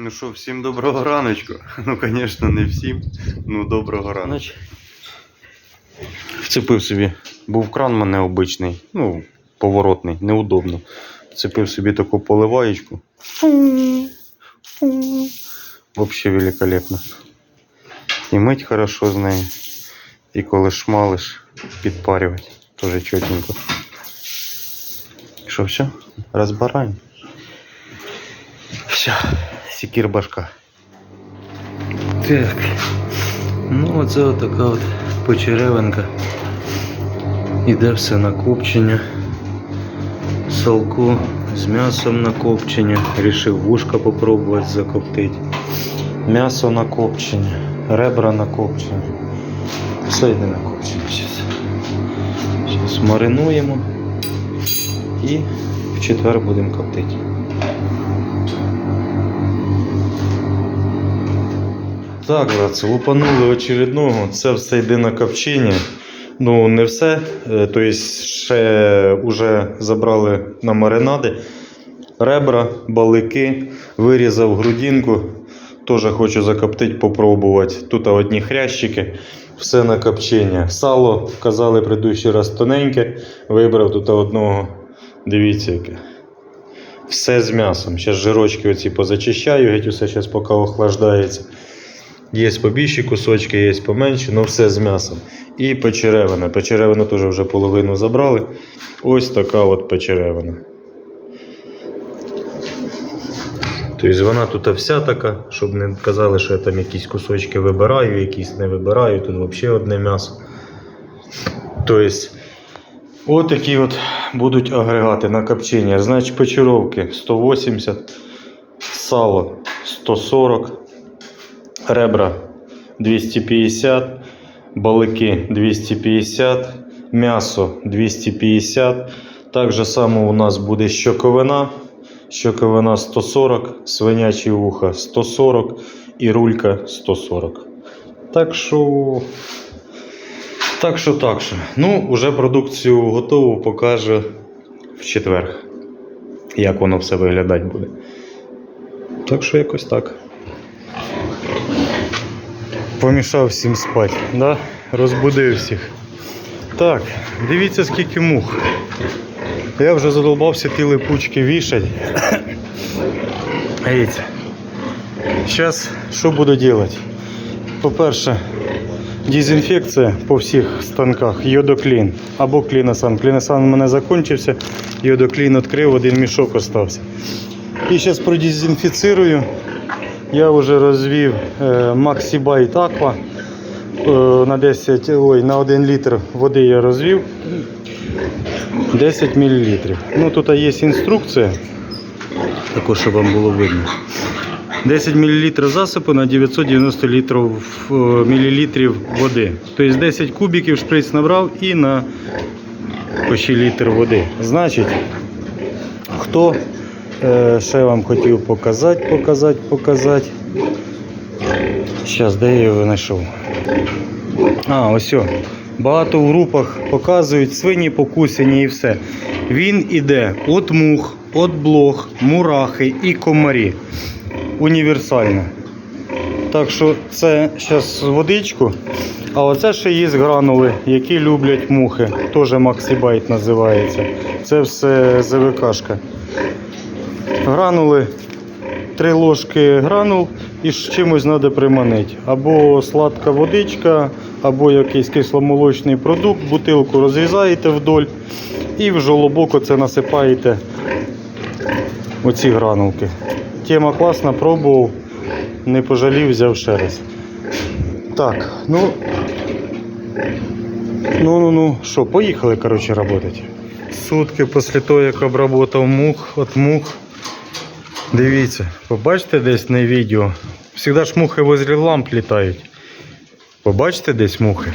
Ну що, всім доброго раночку. Ну, звісно, не всім. Ну, доброго раночку. Вцепив собі. Був кран в мене обичний, ну, поворотний, неудобно. Вцепив собі таку поливаєчку. Фу. Великолепно. І мить хорошо з нею. І коли шмалиш, підпарювати. Тоже чотенько. Що, все? Розбираємо. Все, секір башка. Так. Ну, оце така от почеревинка. Іде все на копчення. Салку з м'ясом на копчення. Рішив вушка попробувати закоптити. М'ясо на копчення, ребра на копчення. Все йде на копчення. Зараз маринуємо і в четвер будемо коптити. Так, братці, лупанули очередного. Це все йде на копчення. Ну, не все. Тобто ще вже забрали на маринади. Ребра, балики, вирізав грудинку. Теж хочу закоптити, попробувати. Тут одні хрящики, все на копчення. Сало, казали предыдущий раз тоненьке. Вибрав тут одного. Дивіться яке. Все з м'ясом. Зараз жирочки оці позачищаю, геть усе зараз поки охлаждається. Є побільші кусочки, є поменші, але все з м'ясом. І печеревина. Печеревину теж вже половину забрали. Ось така от печеревина. Тобто вона тут вся така, щоб не казали, що я там якісь кусочки вибираю, якісь не вибираю. Тут взагалі одне м'ясо. Тобто, такі от будуть агрегати на копчення. Значить, печеровки 180, сало 140 ребра 250, балики 250, м'ясо 250. Так же само у нас буде щоковина. Щоковина 140, свинячі вуха 140 і рулька 140. Так що. Так що, так що. Ну, уже продукцію готову покаже в четвер. Як воно все виглядати буде. Так що якось так. Помішав всім спати, да? розбудив всіх. Так, дивіться, скільки мух. Я вже задолбався ті липучки вішать. Дивіться. Зараз що буду робити? По-перше, дезінфекція по всіх станках, йодоклін або кліносан. Кліносан у мене закінчився, йодоклін відкрив, один мішок остався. І зараз продезінфіцирую. Я вже розвів е, Maxibite Aqua е, на 10, ой, на 1 літр води я розвів 10 мл. Ну тут є інструкція, також щоб вам було видно. 10 мл засобу на 990 літрів, е, мілілітрів води. Тобто 10 кубиків шприц набрав і на почти літр води. Значить, хто ще вам хотів показати, показати, показати. Зараз, де я його знайшов? А, ось. о. Багато в групах показують свині покусані і все. Він іде от мух, от блох, мурахи і комарі. Універсально. Так що це зараз водичку. А оце ще є гранули, які люблять мухи. Теж Максибайт називається. Це все ЗВКшка. Гранули, три ложки гранул і чимось треба приманити. Або сладка водичка, або якийсь кисломолочний продукт, бутилку розрізаєте вдоль і в жолобок оце насипаєте оці гранулки. Тема класна, пробував, не пожалів, взяв ще раз. Так, ну. Ну, ну, ну, що, поїхали, коротше, працювати. Сутки після того, як обработав мух, от мух. Дивіться, побачите десь на відео. Всегда ж мухи возле ламп літають. Побачите десь мухи?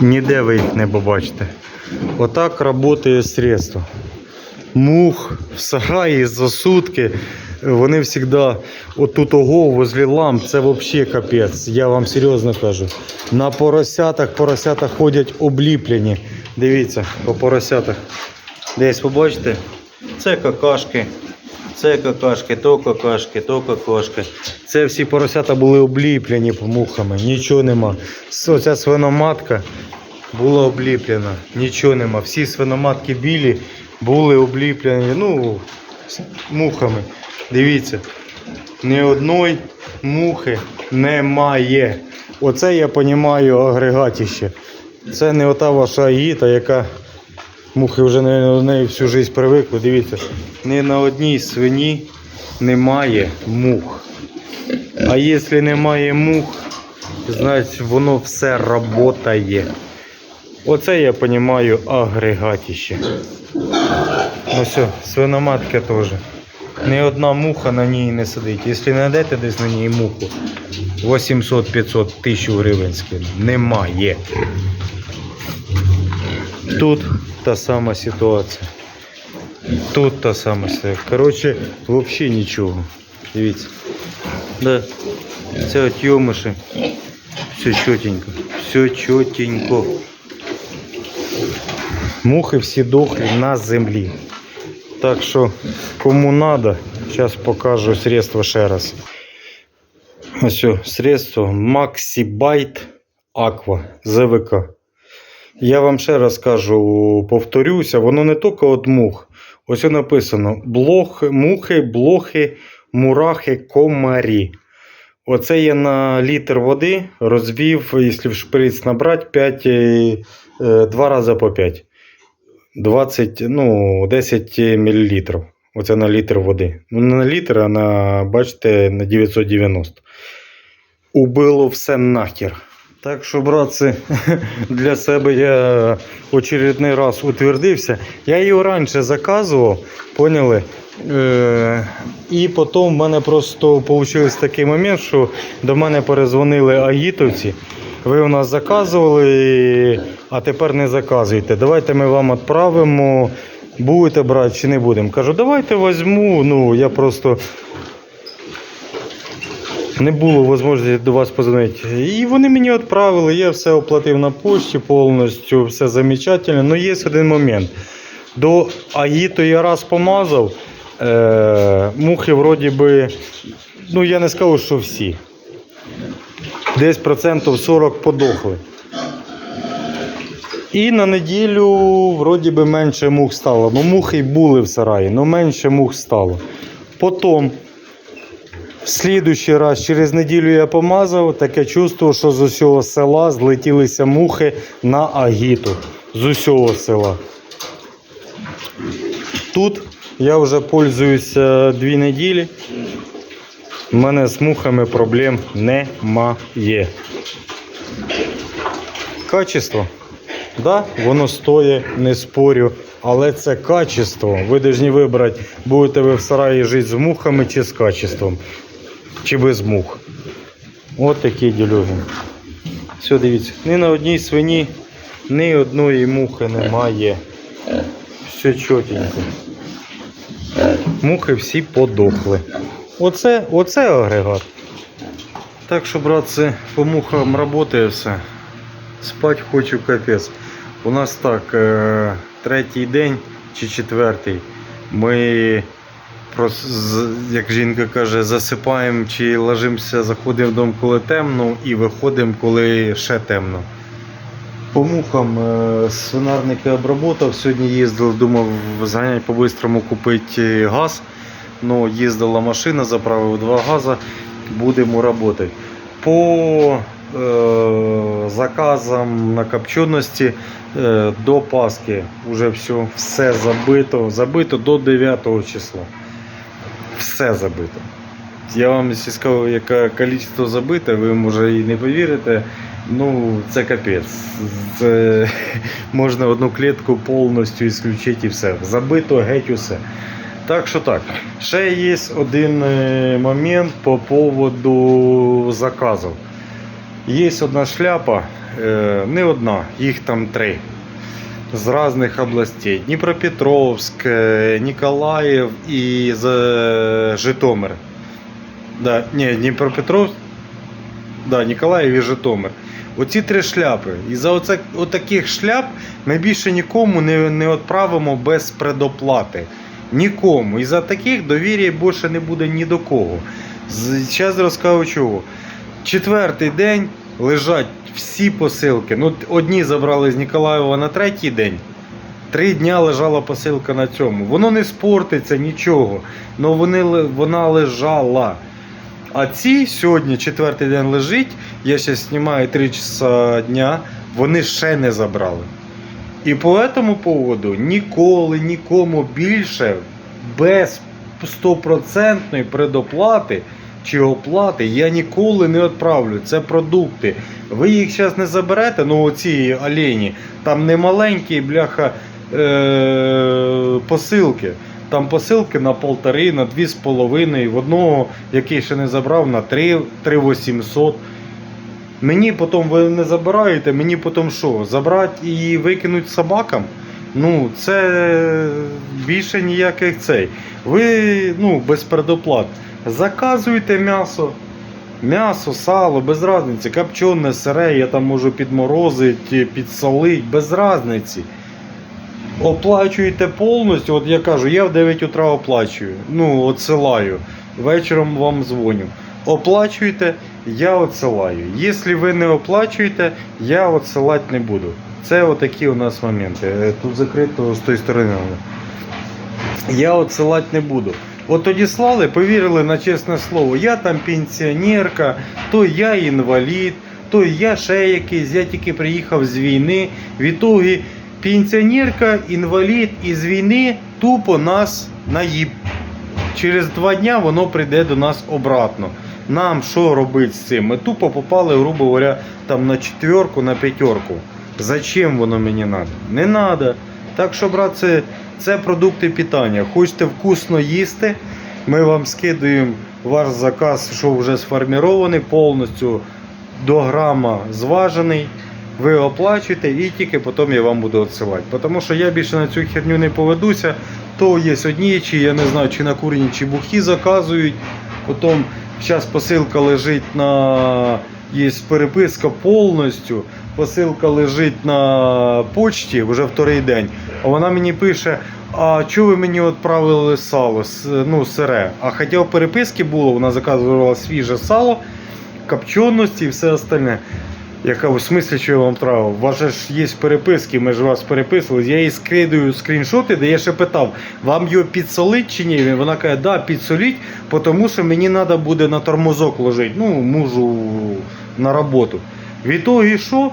Ніде ви їх не побачите. Отак працює средство. Мух в сараї за сутки. Вони завжди отут ого возле ламп, це взагалі капець. Я вам серйозно кажу. На поросятах поросята ходять обліплені. Дивіться, по поросятах. Десь побачите, це какашки, це какашки, то какашки, то какашки. Це всі поросята були обліплені мухами, нічого нема. Оця свиноматка була обліплена, нічого нема. Всі свиноматки білі були обліплені, ну, мухами. Дивіться, ні одної мухи немає. Оце я розумію агрегатіще. Це не ота ваша агіта, яка мухи вже до неї всю життя привикли. Дивіться, ні на одній свині немає мух. А якщо немає мух, значить воно все працює. Оце я розумію агрегатіще. Ну все, свиноматка теж. Ні одна муха на ній не сидить. Якщо знайдете десь на ній муху, 800-500 тисяч гривень скину. Немає. Тут та сама ситуація. Тут та сама ситуація. Коротше, взагалі нічого. Дивіться. Да. Це от йомиші. Все чотенько. Все чотенько. Мухи всі дохлі на землі. Так що, кому надо, зараз покажу средство ще раз. Ось средство Maxibite Aqua ЗВК. Я вам ще раз кажу, повторюся, воно не тільки від мух. Ось написано: блох, мухи, блохи, мурахи, комарі. Оце я на літр води розвів, якщо в шприц набрати, 5, е, е, 2 рази по 5. 20, ну, 10 мл. Оце на літр води. Ну, не на літр, а на, бачите, на 990. Убило все нахер. Так що, братці, для себе я очередний раз утвердився. Я його раніше заказував, поняли? Е, і потім в мене просто вийшов такий момент, що до мене перезвонили аїтовці. Ви у нас заказували, а тепер не заказуєте. Давайте ми вам відправимо. Будете брати чи не будемо? Кажу, давайте візьму. Ну, я просто не було можливості до вас позвонити. І вони мені відправили, я все оплатив на пошті повністю, все замечательно. Ну є один момент. До Аїту я раз помазав. Е, мухи вроді би, ну я не скажу, що всі. Десь процентів 40 подохли. І на неділю вроді би менше мух стало. Ну, мухи й були в сараї, але менше мух стало. Потім, в слідуючий раз, через неділю я помазав, таке чувство, що з усього села злетілися мухи на агіту. З усього села. Тут я вже пользуюся дві неділі. У мене з мухами проблем немає. Качество. Да, воно стоїть, не спорю, але це качество. Ви повинні вибрати, будете ви в сараї жити з мухами чи з качеством, чи без мух. От такі ділюги. Все, дивіться, ні на одній свині, ні одної мухи немає. Все чотенько. Мухи всі подохли. Оце, оце агрегат. Так що, братці, по мухам працює все. Спать хочу капець. У нас так, е, третій день чи четвертий. Ми, як жінка каже, засипаємо чи ложимося, заходимо вдома, коли темно, і виходимо, коли ще темно. По мухам е, свинарники обработав. Сьогодні їздив, думав зганяти по-бистрому купити газ. Ну, їздила машина, заправив два газа, будемо працювати. По е, заказам на копченості е, до Пасхи вже все, все забито. Забито до 9 числа. Все забито. Я вам скажу, яке кількість забите, ви може і не повірите. Ну, це капець. Це, можна одну клітку повністю ісключити і все. Забито геть усе. Так що так. Ще є один е, момент по поводу заказів. Є одна шляпа, е, не одна, їх там три. З різних областей. Дніпропетровськ, е, Ніколаїв і Житомир. Да, ні, Дніпропетровськ. Да, Ніколаїв і Житомир. Оці три шляпи. І за оце, отаких шляп ми більше нікому не, не відправимо без предоплати. Нікому. І за таких довір'я більше не буде ні до кого. Зараз розкажу чого. Четвертий день лежать всі посилки. Ну, одні забрали з Ніколаєва на третій день. Три дня лежала посилка на цьому. Воно не спортиться нічого. але вони, вона лежала. А ці сьогодні четвертий день лежить. Я зараз знімаю 3 часа дня, вони ще не забрали. І по цьому поводу ніколи нікому більше без стопроцентної предоплати чи оплати я ніколи не відправлю. Це продукти. Ви їх зараз не заберете, ну оці олені, там не маленькі, бляха, е- посилки. Там посилки на полтори, на дві з половиною, в одного, який ще не забрав, на 3, 3 800. Мені потім ви не забираєте, мені потім що? Забрати і викинуть собакам? Ну, це більше ніяких цей. Ви ну, без предоплат. Заказуйте м'ясо. М'ясо, сало, без різниці, копчене, сире, я там можу підморозити, підсолити, без різниці. Оплачуєте повністю, от я кажу, я в 9 утра оплачую, ну, отсилаю. Вечором вам дзвоню. Оплачуєте, я отсилаю. Якщо ви не оплачуєте, я отсилати не буду. Це отакі у нас моменти. Е, Тут закрито з тої сторони. Я отсилати не буду. От тоді слали, повірили на чесне слово, я там пенсіонерка, то я інвалід, то я ще якийсь, я тільки приїхав з війни. В ітогі пенсіонерка, інвалід із війни тупо нас наїб. Через два дня воно прийде до нас обратно. Нам що робити з цим? Ми тупо попали, грубо говоря, там на четверку, на п'ятерку. Зачем воно мені треба? Не треба. Так що, брат, це, продукти питання. Хочете вкусно їсти, ми вам скидуємо ваш заказ, що вже сформований, повністю до грама зважений. Ви оплачуєте і тільки потім я вам буду відсилати. Тому що я більше на цю херню не поведуся. То є одні, чи я не знаю, чи на курні, чи бухі заказують. Потім зараз посилка лежить на. Є переписка повністю. Посилка лежить на почті вже вторий день. А вона мені пише: а чого ви мені відправили сало? Ну, сире. А хоча в переписці було, вона заказувала свіже сало, копченості і все остальне. Я кажу, що я вам травив? У вас ж є переписки, ми ж вас переписували. Я їй скидаю скріншоти, де я ще питав, вам його підсолить чи ні? Вона каже, да, підсоліть, тому що мені треба буде на тормозок ложити. Ну, мужу на роботу. В ітогі що?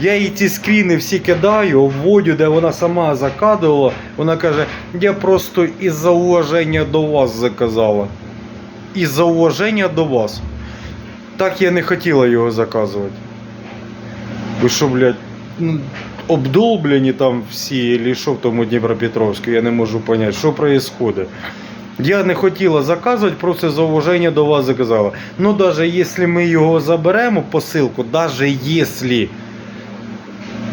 Я їй ці скріни всі кидаю, вводю, де вона сама закадувала. Вона каже, я просто із-за уваження до вас заказала. Із-за уваження до вас. Так я не хотіла його заказувати. Ви що, блядь, ну, обдолблені там всі, чи що в тому Дніпропетровську, я не можу зрозуміти, що відбувається. Я не хотіла заказувати, просто за уваження до вас заказала. Ну, навіть якщо ми його заберемо, посилку, навіть якщо,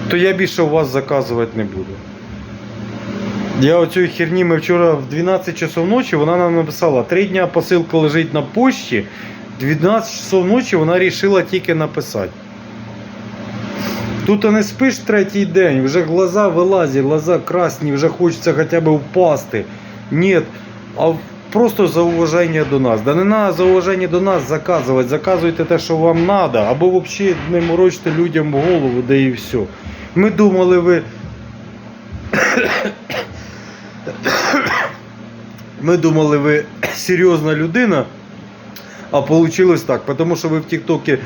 то я більше у вас заказувати не буду. Я оцю херні ми вчора в 12 часов ночі вона нам написала, три дня посилка лежить на пошті, 12 часов ночі вона вирішила тільки написати. Тут не спиш третій день, вже глаза вилазять, глаза красні, вже хочеться хоча б впасти. Ні, а просто за уваження до нас. Да не треба за уваження до нас заказувати. Заказуйте те, що вам треба, або взагалі не морочте людям голову, да і все. Ми думали, ви. Ми думали, ви серйозна людина, а вийшло так, тому що ви в Тіктокі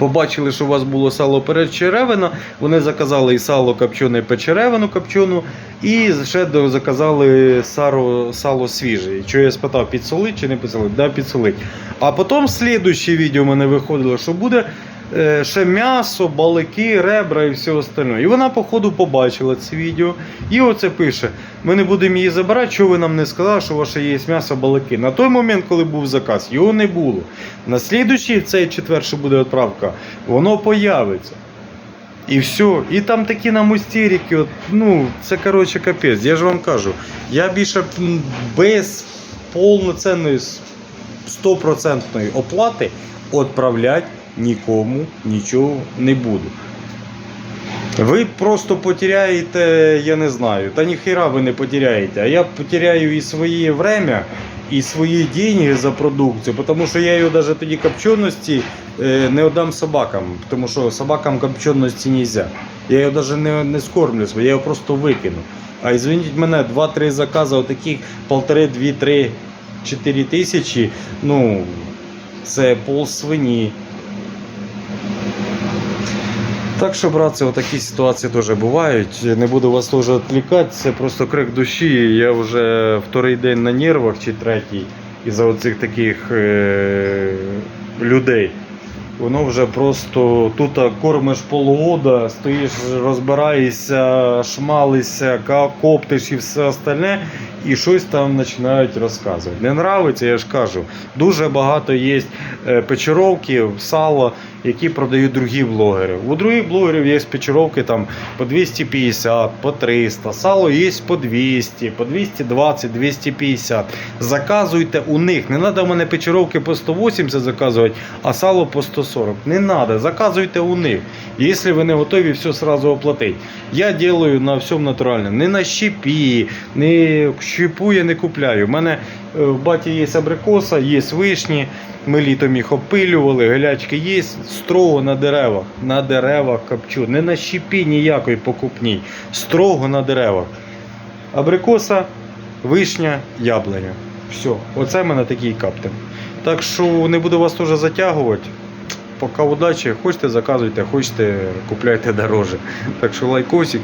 побачили, що у вас було сало перечеревина, вони заказали і сало копчене, і печеревину копчену, і ще заказали сало, сало свіже. Що я спитав, підсолить чи не підсолить? Да, підсолить. А потім слідуще відео мене виходило, що буде ще м'ясо, балики, ребра і все остальне. І вона, походу, побачила це відео. І оце пише: ми не будемо її забирати, що ви нам не сказали, що ваше є м'ясо, балики. На той момент, коли був заказ, його не було. На слідуючий, цей четвер, що буде відправка, воно появиться. І все. І там такі нам істерики, от, ну, це коротше капець. Я ж вам кажу, я більше без повноцінної стопроцентної оплати відправляти нікому нічого не буду. Ви просто потеряєте, я не знаю, та ніхіра ви не потеряєте, а я потеряю і своє время, і свої деньги за продукцію, тому що я його навіть тоді копченості е, не віддам собакам, тому що собакам копченості не можна. Я його навіть не, не скормлю, я його просто викину. А извиніть мене, 2-3 закази, отаких полтори, 2, 3, 4 тисячі, ну, це пол свині. Так що, братці, отакі ситуації теж бувають. Не буду вас теж відвлікати, це просто крик душі. Я вже вторий день на нервах чи третій із-за оцих таких е- людей. Воно вже просто тут кормиш полгода, стоїш, розбираєшся, шмалишся, коптиш і все остальне, і щось там починають розказувати. Не нравиться, я ж кажу. Дуже багато є е, печеровків, сало, які продають другі блогери. У других блогерів є печеровки там по 250, по 300, сало є по 200, по 220, 250. Заказуйте у них. Не треба в мене печеровки по 180 заказувати, а сало по 140. Не треба, заказуйте у них. Якщо ви не готові все сразу оплатити. Я делаю на всьому натуральному. Не на щепі, не щепу я не купляю. У мене е, в баті є абрикоса, є вишні. Ми літом їх опилювали, гелячки є, строго на деревах. На деревах копчу. Не на щепі ніякої покупній. Строго на деревах. Абрикоса, вишня, яблуня. Все, оце в мене такий каптем. Так що не буду вас теж затягувати. Пока удачі, хочете заказуйте, хочете купляйте дороже. Так що лайкосик,